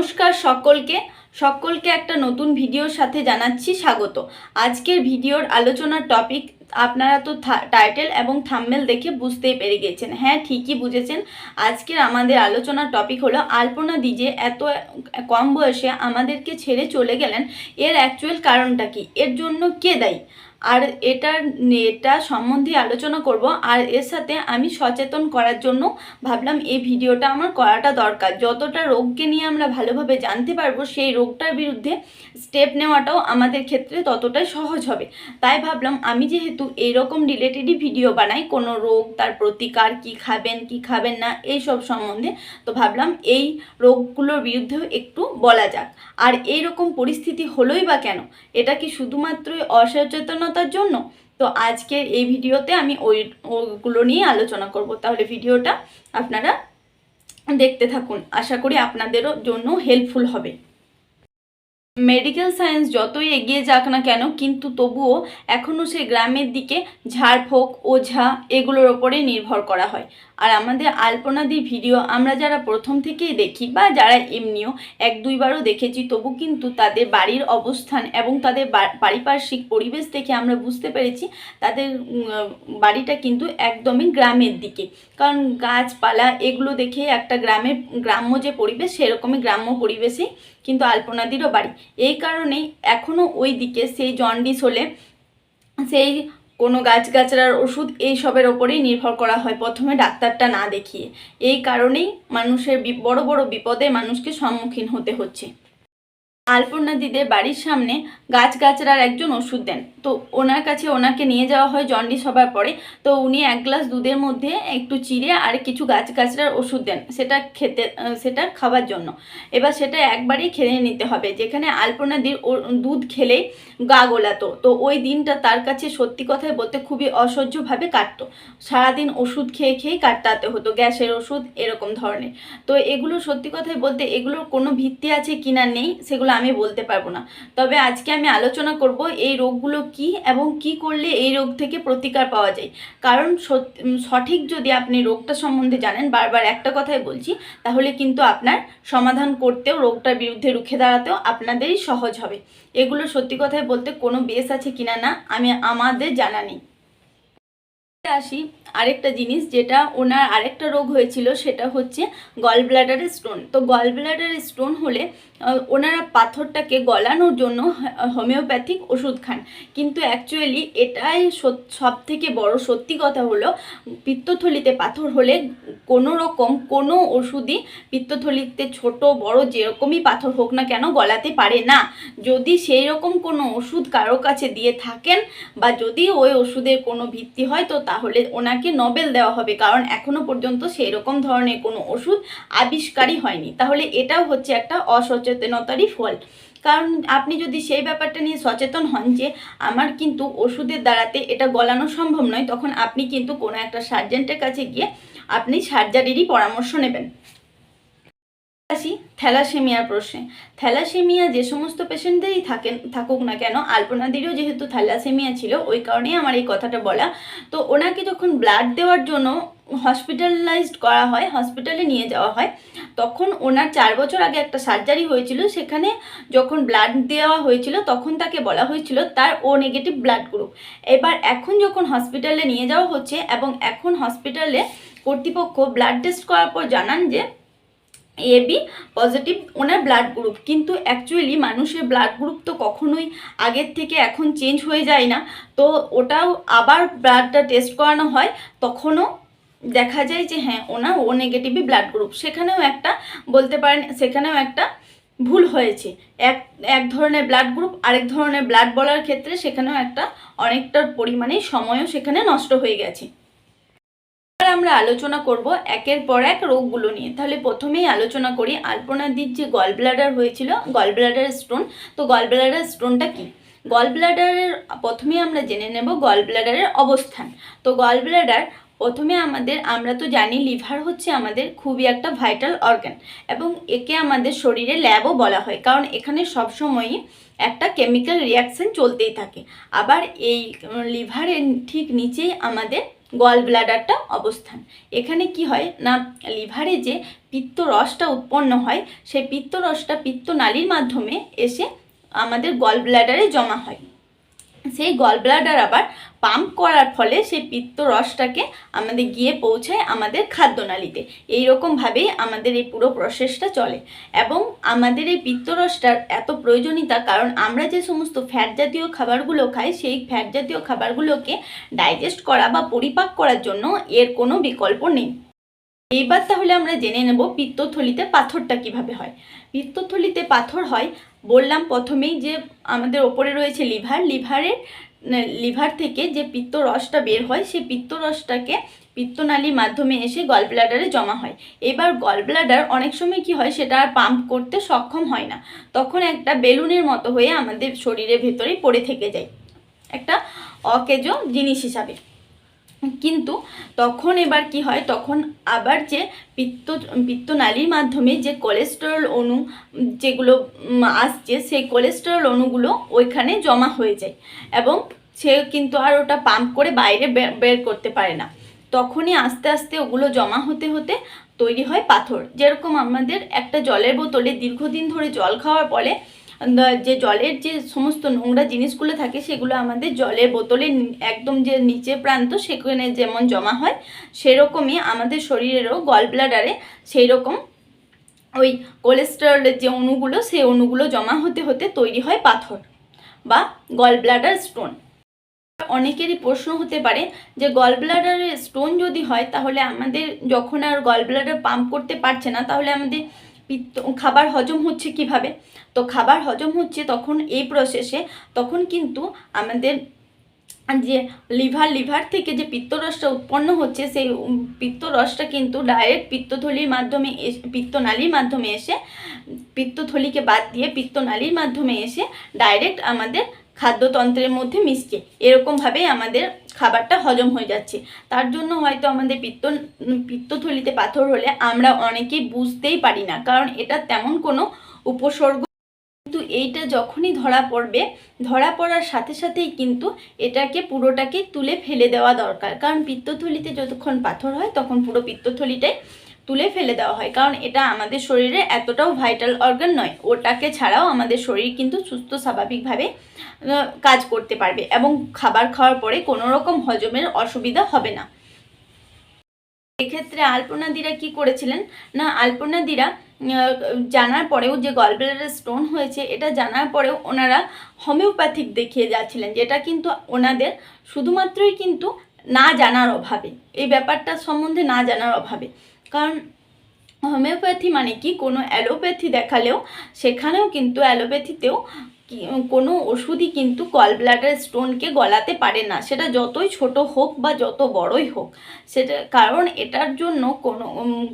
নমস্কার সকলকে। সকলকে একটা নতুন ভিডিওর সাথে জানাচ্ছি স্বাগত। আজকের ভিডিওর আলোচনার টপিক আপনারা তো টাইটেল এবং থাম্বেল দেখে বুঝতেই পেরে গেছেন। হ্যাঁ ঠিকই বুঝেছেন। আজকের আমাদের আলোচনার টপিক হলো, আলপনা দিজে এত কম বয়সে আমাদেরকে ছেড়ে চলে গেলেন, এর অ্যাকচুয়াল কারণটা কি? এর জন্য কে দায়ী? আর এটার এটা সম্বন্ধে আলোচনা করব, আর এর সাথে আমি সচেতন করার জন্য ভাবলাম এই ভিডিওটা আমার করাটা দরকার। যতটা রোগকে নিয়ে আমরা ভালোভাবে জানতে পারব, সেই রোগটার বিরুদ্ধে স্টেপ নেওয়াটাও আমাদের ক্ষেত্রে ততটাই সহজ হবে। তাই ভাবলাম আমি যেহেতু এইরকম রিলেটেডই ভিডিও বানাই, কোনো রোগ তার প্রতিকার কি খাবেন কি খাবেন না এই সব সম্বন্ধে, তো ভাবলাম এই রোগগুলোর বিরুদ্ধেও একটু বলা যাক। আর এই রকম পরিস্থিতি হলোই বা কেন? এটা কি শুধুমাত্রই অসচেতনতার জন্য। তো আজকের এই ভিডিওতে আমি ওই, ওগুলো নিয়ে আলোচনা করব। তাহলে ভিডিওটা আপনারা দেখতে থাকুন। আশা করি আপনাদেরও জন্য হেল্পফুল হবে। মেডিকেল সায়েন্স যতই এগিয়ে যাক না কেন, কিন্তু তবুও এখনও সে গ্রামের দিকে ঝাড়ফোঁক ওঝা এগুলোর ওপরেই নির্ভর করা হয়। আর আমাদের আলপনাদির ভিডিও আমরা যারা প্রথম থেকেই দেখি বা যারা এমনিও এক, দুইবারও দেখেছি, তবু কিন্তু তাদের বাড়ির অবস্থান এবং তাদের পারিপার্শ্বিক পরিবেশ দেখে আমরা বুঝতে পেরেছি তাদের বাড়িটা কিন্তু একদমই গ্রামের দিকে। কারণ গাছপালা এগুলো দেখে একটা গ্রামের গ্রাম্য যে পরিবেশ, সেরকমই গ্রাম্য পরিবেশেই কিন্তু আলপনাদিরও বাড়ি। এই কারণেই এখনও ওই দিকে সেই জন্ডিস হলে সেই কোনো গাছগাছড়ার ওষুধ এইসবের ওপরেই নির্ভর করা হয়, প্রথমে ডাক্তারটা না দেখিয়ে। এই কারণেই মানুষের বড় বড় বিপদে মানুষকে সম্মুখীন হতে হচ্ছে। আলপনা দিদের বাড়ির সামনে গাছগাছড়ার একজন ওষুধ দেন। তো ওনার কাছে ওনাকে নিয়ে যাওয়া হয় জন্ডিস হবার পরে। তো উনি এক গ্লাস দুধের মধ্যে একটু চিড়ে আর কিছু গাছগাছড়ার ওষুধ দেন সেটা খেতে সেটা খাবার জন্য। এবার সেটা একবারই খেয়ে নিতে হবে, যেখানে আলপনা দির দুধ খেলেই গা গোলাতো। তো ওই দিনটা তার কাছে সত্যি কথায় বলতে খুবই অসহ্যভাবে কাটতো। সারাদিন ওষুধ খেয়ে খেয়েই কাটতে হতো, গ্যাসের ওষুধ এরকম ধরনের। তো এগুলো সত্যি কথায় বলতে এগুলোর কোনো ভিত্তি আছে কিনা নেই, সেগুলো আমি বলতে পারব না। তবে আজকে আমি আলোচনা করব এই রোগগুলো কি এবং কি করলে এই রোগ থেকে প্রতিকার পাওয়া যায়। কারণ সঠিক যদি আপনি রোগটা সম্বন্ধে জানেন, বারবার একটা কথাই বলছি, তাহলে কিন্তু আপনার সমাধান করতেও, রোগটার বিরুদ্ধে রুখে দাঁড়াতেও আপনাদেরই সহজ হবে। এগুলো সত্যি কথাই বলতে কোনো বেস আছে কিনা না আমি, আমাদের জানা নেই। আসি, আরেকটা জিনিস যেটা ওনার আরেকটা রোগ হয়েছিল, সেটা হচ্ছে গল ব্লাডারের স্টোন তো গল ব্লাডারের স্টোন হলে ওনারা পাথরটাকে গলানোর জন্য হোমিওপ্যাথিক ওষুধ খান। কিন্তু অ্যাকচুয়ালি এটাই সব থেকে বড় সত্যি কথা হলো, পিত্তথলিতে পাথর হলে কোনো রকম কোনো ওষুধই পিত্তথলিতে ছোট, বড় যেরকমই পাথর হোক না কেন গলাতে পারে না। যদি সেই রকম কোনো ওষুধ কারও কাছে দিয়ে থাকেন বা যদি ওই ওষুধের কোনো ভিত্তি হয়, তো তাহলে ওনাকে নোবেল দেওয়া হবে, কারণ এখনও পর্যন্ত সেই রকম ধরনের কোনো ওষুধ আবিষ্কারই হয়নি। তাহলে এটাও হচ্ছে একটা অসচেতনতারই ফল। কারণ আপনি যদি সেই ব্যাপারটা নিয়ে সচেতন হন যে, আমার কিন্তু ওষুধের দ্বারাতে এটা গলানো সম্ভব নয় তখন আপনি কিন্তু কোনো একটা সার্জেন্টের কাছে গিয়ে আপনি সার্জারিরই পরামর্শ নেবেন। আসি। থ্যালাসেমিয়ার প্রশ্নে। থ্যালাসেমিয়া যে সমস্ত পেশেন্টদেরই থাকেন, থাকুক না কেন, আলপনাদিরও যেহেতু থ্যালাসেমিয়া ছিল, ওই কারণেই আমার এই কথাটা বলা। তো ওনাকে যখন ব্লাড দেওয়ার জন্য হসপিটালাইজড করা হয় হসপিটালে নিয়ে যাওয়া হয়, তখন ওনার চার বছর আগে একটা সার্জারি হয়েছিল, সেখানে যখন ব্লাড দেওয়া হয়েছিল, তখন তাকে বলা হয়েছিল তার ও নেগেটিভ ব্লাড গ্রুপ এবার এখন যখন হসপিটালে নিয়ে যাওয়া হচ্ছে এবং এখন হসপিটালে কর্তৃপক্ষ ব্লাড টেস্ট করার পর জানান যে এবি পজিটিভ ওনার ব্লাড গ্রুপ কিন্তু অ্যাকচুয়ালি মানুষের ব্লাড গ্রুপ তো কখনোই আগের থেকে এখন চেঞ্জ হয়ে যায় না। তো ওটাও আবার ব্লাডটা টেস্ট করানো হয়, তখনও দেখা যায় যে হ্যাঁ ওনার ও নেগেটিভই ব্লাড গ্রুপ সেখানেও একটা বলতে পারেন, সেখানেও একটা ভুল হয়েছে। এক এক ধরনের ব্লাড গ্রুপ আরেক ধরনের ব্লাড বলার ক্ষেত্রে সেখানেও একটা অনেকটা পরিমাণে সময়ও সেখানে নষ্ট হয়ে গেছে। আমরা আলোচনা করব একের পর এক রোগগুলো নিয়ে। তাহলে প্রথমেই আলোচনা করি আলপনাদির যে গল ব্লাডার হয়েছিল গল ব্লাডার স্টোন তো গল ব্লাডার স্টোনটা কি? গল ব্লাডারের প্রথমেই আমরা জেনে নেব গল ব্লাডারের অবস্থান। তো গল ব্লাডার প্রথমে আমাদের, আমরা তো জানি লিভার হচ্ছে আমাদের খুবই একটা ভাইটাল অর্গান এবং একে আমাদের শরীরে ল্যাবও বলা হয়। কারণ এখানে সবসময়ই একটা কেমিক্যাল রিয়াকশান চলতেই থাকে। আবার এই লিভারের ঠিক নিচেই আমাদের গল ব্লাডারটা অবস্থান। এখানে কি হয় না, লিভারে যে পিত্ত রসটা উৎপন্ন হয়, সেই পিত্ত রসটা পিত্তনালীর মাধ্যমে এসে আমাদের গল ব্লাডারে জমা হয়। সেই গল ব্লাডার আবার পাম্প করার ফলে সেই পিত্ত রসটাকে আমাদের গিয়ে পৌঁছায় আমাদের খাদ্যনালীতে। এইরকমভাবেই আমাদের এই পুরো প্রসেসটা চলে। এবং আমাদের এই পিত্তরসটার এত প্রয়োজনীয়তা, কারণ আমরা যে সমস্ত ফ্যাট জাতীয় খাবারগুলো খাই, সেই ফ্যাট জাতীয় খাবারগুলোকে ডাইজেস্ট করা বা পরিপাক করার জন্য এর কোনো বিকল্প নেই। এইবার তাহলে আমরা জেনে নেব পিত্তথলিতে পাথরটা কীভাবে হয়। পিত্তথলিতে পাথর হয়, বললাম প্রথমেই যে আমাদের ওপরে রয়েছে লিভার, লিভারের লিভার থেকে যে পিত্ত রসটা বের হয়, সেই পিত্ত রসটাকে পিত্তনালীর মাধ্যমে এসে গল ব্লাডারে জমা হয়। এবার গল ব্লাডার অনেক সময় কি হয়, সেটা আর পাম্প করতে সক্ষম হয় না। তখন একটা বেলুনের মতো হয়ে আমাদের শরীরের ভেতরেই পড়ে থেকে যায়। একটা অকেজ জিনিস হিসাবে। কিন্তু তখন এবার কি হয়? তখন আবার যে পিত্ত পিত্তনালীর মাধ্যমে যে কোলেস্টেরল অণু যেগুলো আসছে সেই কোলেস্টেরল অণুগুলো ওইখানে জমা হয়ে যায় এবং সে কিন্তু আর ওটা পাম্প করে বাইরে বের করতে পারে না। তখনই আস্তে আস্তে ওগুলো জমা হতে হতে তৈরি হয় পাথর। যেরকম আমাদের একটা জলের বোতলে দীর্ঘদিন ধরে জল খাওয়ার পরে আহ, যে জলের যে সমস্ত নোংরা জিনিসগুলো থাকে, সেগুলো আমাদের জলের বোতলে একদম যে নিচে প্রান্ত, সেখানে যেমন জমা হয়, সেরকমই আমাদের শরীরেরও গল ব্লাডারে সেই রকম ওই কোলেস্টেরলের যে অণুগুলো, সেই অণুগুলো জমা হতে হতে তৈরি হয় পাথর বা গল ব্লাডার স্টোন অনেকেরই প্রশ্ন হতে পারে যে গল ব্লাডারের স্টোন যদি হয়, তাহলে আমাদের যখন আর গল ব্লাডার পাম্প করতে পারছে না, তাহলে আমাদের পিত্ত, খাবার হজম হচ্ছে কীভাবে? তো খাবার হজম হচ্ছে তখন এই প্রসেসে তখন কিন্তু আমাদের যে লিভার লিভার থেকে যে পিত্তরসটা উৎপন্ন হচ্ছে, সেই পিত্তরসটা কিন্তু ডাইরেক্ট পিত্তথলির মাধ্যমে পিত্তনালীর মাধ্যমে এসে, পিত্তথলিকে বাদ দিয়ে পিত্তনালির মাধ্যমে এসে ডাইরেক্ট আমাদের খাদ্যতন্ত্রের মধ্যে মিশছে। এরকমভাবেই আমাদের খাবারটা হজম হয়ে যাচ্ছে। তার জন্য হয়তো আমাদের পিত্ত, পিত্তথলিতে পাথর হলে আমরা অনেকেই বুঝতেই পারি না, কারণ এটা তেমন কোনো উপসর্গ কিন্তু এইটা যখনই ধরা পড়বে, ধরা পড়ার সাথে সাথেই কিন্তু এটাকে পুরোটাকে তুলে ফেলে দেওয়া দরকার। কারণ পিত্তথলিতে যতক্ষণ পাথর হয়, তখন পুরো পিত্তথলিটাই তুলে ফেলে দেওয়া হয়। কারণ এটা আমাদের শরীরে এতটাও ভাইটাল অর্গান নয়। ওটাকে ছাড়াও আমাদের শরীর কিন্তু সুস্থ, স্বাভাবিকভাবে কাজ করতে পারবে এবং খাবার খাওয়ার পরে কোনো রকম হজমের অসুবিধা হবে না। এক্ষেত্রে আলপনাদিরা কি করেছিলেন? না আলপনাদিরা জানার পরেও যে গলব্লাডার স্টোন হয়েছে, এটা জানার পরেও ওনারা হোমিওপ্যাথিক দেখিয়ে যাচ্ছিলেন। যেটা কিন্তু ওনাদের শুধুমাত্রই কিন্তু না জানার অভাবে। এই ব্যাপারটা সম্বন্ধে না জানার অভাবে। কারণ হোমিওপ্যাথি মানে কি? কোনো অ্যালোপ্যাথি দেখালেও সেখানেও কিন্তু অ্যালোপ্যাথিতেও কোনো ওষুধই কিন্তু গল ব্লাডার স্টোনকে গলাতে পারে না। সেটা যতই ছোট হোক বা যত বড়ই হোক, সেটা, কারণ এটার জন্য কোনো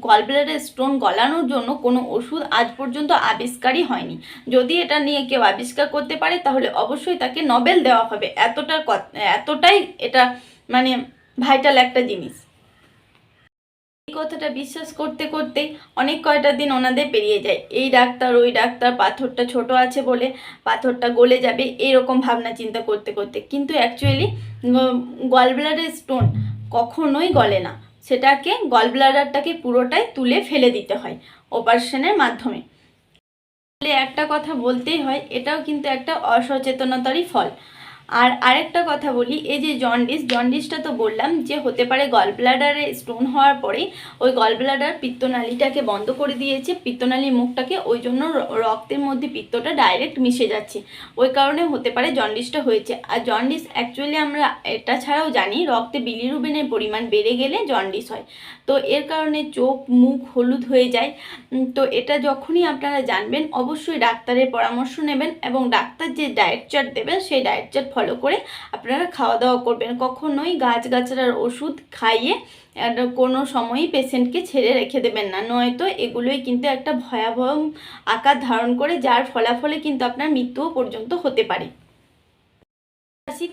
গল ব্লাডার স্টোন গলানোর জন্য কোনো ওষুধ আজ পর্যন্ত আবিষ্কারই হয়নি। যদি এটা নিয়ে কেউ আবিষ্কার করতে পারে, তাহলে অবশ্যই তাকে নোবেল দেওয়া হবে। এতটা এতটাই এটা মানে ভাইটাল একটা জিনিস। কথাটা বিশ্বাস করতে করতে অনেক কয়টা দিন ওনাদের পেরিয়ে যায়। এই ডাক্তার, ওই ডাক্তার, পাথরটা ছোট আছে বলে পাথরটা গলে যাবে এরকম ভাবনা চিন্তা করতে করতে। কিন্তু অ্যাকচুয়ালি গলব্লাডার স্টোন কখনোই গলে না। সেটাকে গলব্লাডারটাকে পুরোটাই তুলে ফেলে দিতে হয় অপারেশনের মাধ্যমে। একটা কথা বলতেই হয়, এটাও কিন্তু একটা অসচেতনতারই ফল। আর আরেকটা কথা বলি, এই যে জন্ডিস জন্ডিসটা তো বললাম যে হতে পারে গল ব্লাডারে স্টোন হওয়ার পরেই ওই গল ব্লাডার পিত্তনালীটাকে বন্ধ করে দিয়েছে, পিত্তনালীর মুখটাকে ওই জন্য রক্তের মধ্যে পিত্তটা ডাইরেক্ট মিশে যাচ্ছে। ওই কারণে হতে পারে জন্ডিসটা হয়েছে। আর জন্ডিস অ্যাকচুয়ালি আমরা এটা ছাড়াও জানি, রক্তে বিলিরুবিনের পরিমাণ বেড়ে গেলে জন্ডিস হয়। তো এর কারণে চোখ, মুখ হলুদ হয়ে যায়। তো এটা যখনই আপনারা জানবেন, অবশ্যই ডাক্তারের পরামর্শ নেবেন এবং ডাক্তার যে ডায়েট চার্ট দেবেন, সেই ডায়েট চার্ট ফলো করে আপনারা খাওয়া দাওয়া করবেন। কখনোই গাছগাছড়ার ওষুধ খাইয়ে কোনো সময়ই পেশেন্টকে ছেড়ে রেখে দেবেন না। নয়তো এগুলোই কিন্তু একটা ভয়াবহ আকার ধারণ করে, যার ফলাফলে কিন্তু আপনার মৃত্যুও পর্যন্ত হতে পারে।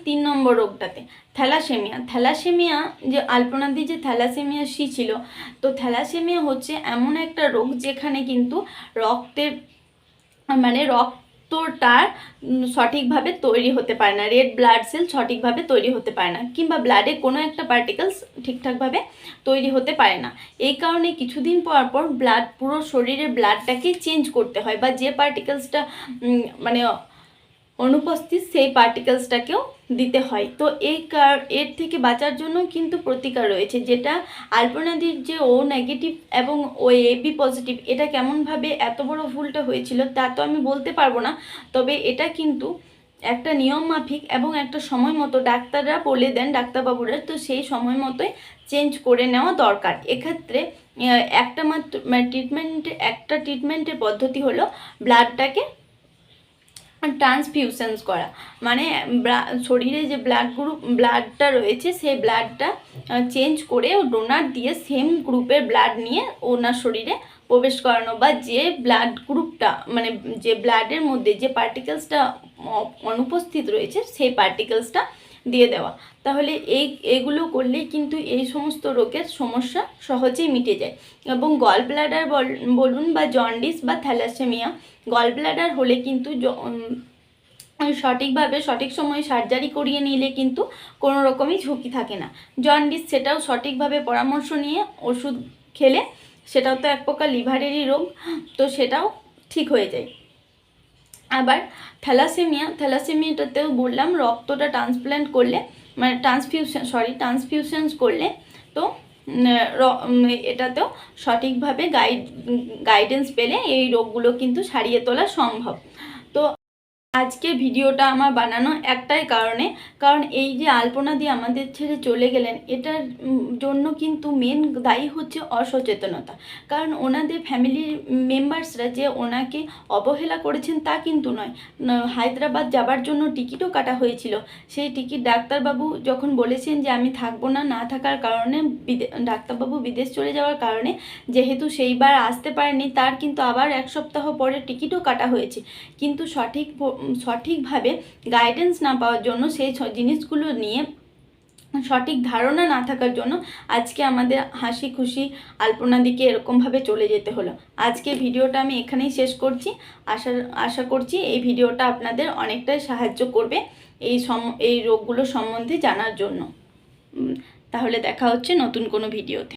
তিন নম্বর রোগটাতে, থ্যালাসেমিয়া। থ্যালাসেমিয়া যে আলপনাদি যে থ্যালাসেমিয়া সি ছিল, তো থ্যালাসেমিয়া হচ্ছে এমন একটা রোগ যেখানে কিন্তু রক্তের মানে রক্ত রক্তটার সঠিকভাবে তৈরি হতে পারে না রেড ব্লাড সেল সঠিকভাবে তৈরি হতে পারে না, কিংবা ব্লাডে কোনো একটা পার্টিকেলস ঠিকঠাকভাবে তৈরি হতে পারে না। এই কারণে কিছুদিন পর পর ব্লাড পুরো শরীরের ব্লাডটাকে চেঞ্জ করতে হয়, বা যে পার্টিকেলসটা মানে অনুপস্থিত সেই পার্টিকেলসটাকেও দিতে হয়। তো এই কার এর থেকে বাঁচার জন্য কিন্তু প্রতিকার রয়েছে, যেটা আলপনাদির যে ও নেগেটিভ এবং ও এবি পজিটিভ এটা কেমনভাবে এত বড় ভুলটা হয়েছিল তা তো আমি বলতে পারব না। তবে এটা কিন্তু একটা নিয়ম মাফিক এবং একটা সময় মতো ডাক্তাররা বলে দেন, ডাক্তারবাবুরা, তো সেই সময় মতোই চেঞ্জ করে নেওয়া দরকার। এক্ষেত্রে একটা মাত্র ট্রিটমেন্ট একটা ট্রিটমেন্টের পদ্ধতি হলো ব্লাডটাকে ট্রান্সফিউশনস করা। মানে শরীরে যে ব্লাড গ্রুপ ব্লাডটা রয়েছে, সেই ব্লাডটা চেঞ্জ করে ডোনার দিয়ে সেম গ্রুপের ব্লাড নিয়ে ওনার শরীরে প্রবেশ করানো বা যে ব্লাড গ্রুপটা মানে যে ব্লাডের মধ্যে যে পার্টিকেলসটা অনুপস্থিত রয়েছে, সেই পার্টিকেলসটা দিয়ে দেওয়া। তাহলে এই, এগুলো করলেই কিন্তু এই সমস্ত রোগের সমস্যা সহজেই মিটে যায়। এবং গল ব্লাডার বলুন বা জন্ডিস বা থ্যালাসেমিয়া গল ব্লাডার হলে কিন্তু সঠিকভাবে, সঠিক সময়ে সার্জারি করিয়ে নিলে কিন্তু কোনো রকমই ঝুঁকি থাকে না। জন্ডিস সেটাও সঠিকভাবে পরামর্শ নিয়ে ওষুধ খেলে সেটাও তো এক প্রকার লিভারেরই রোগ, তো সেটাও ঠিক হয়ে যায়। আবার থ্যালাসেমিয়া, থ্যালাসেমিয়াটাতেও বললাম রক্তটা ট্রান্সপ্ল্যান্ট করলে মানে ট্রান্সফিউশন সরি ট্রান্সফিউশনস করলে তো এটাতেও সঠিকভাবে গাইড গাইডেন্স পেলে এই রোগগুলো কিন্তু সারিয়ে তোলা সম্ভব। আজকে ভিডিওটা আমার বানানো একটাই কারণে, কারণ এই যে আলপনা দিয়ে আমাদের ছেড়ে চলে গেলেন, এটার জন্য কিন্তু মেন দায়ী হচ্ছে অসচেতনতা। কারণ ওনাদের ফ্যামিলির মেম্বার্সরা যে ওনাকে অবহেলা করেছেন তা কিন্তু নয়। হায়দ্রাবাদ যাবার জন্য টিকিটও কাটা হয়েছিল। সেই টিকিট ডাক্তারবাবু যখন বলেছেন যে আমি থাকব না না থাকার কারণে ডাক্তারবাবু বিদেশ চলে যাওয়ার কারণে যেহেতু সেইবার আসতে পারেনি, তার কিন্তু আবার এক সপ্তাহ পরে টিকিটও কাটা হয়েছে। কিন্তু সঠিক সঠিকভাবে গাইডেন্স না পাওয়ার জন্য সেই জিনিসগুলো নিয়ে সঠিক ধারণা না থাকার জন্য আজকে আমাদের হাসি খুশি আলপনা দিকে এরকমভাবে চলে যেতে হলো। আজকে ভিডিওটা আমি এখানেই শেষ করছি। আশা আশা করছি এই ভিডিওটা আপনাদের অনেকটাই সাহায্য করবে এই সম, এই রোগগুলো সম্বন্ধে জানার জন্য। তাহলে দেখা হচ্ছে নতুন কোনো ভিডিওতে।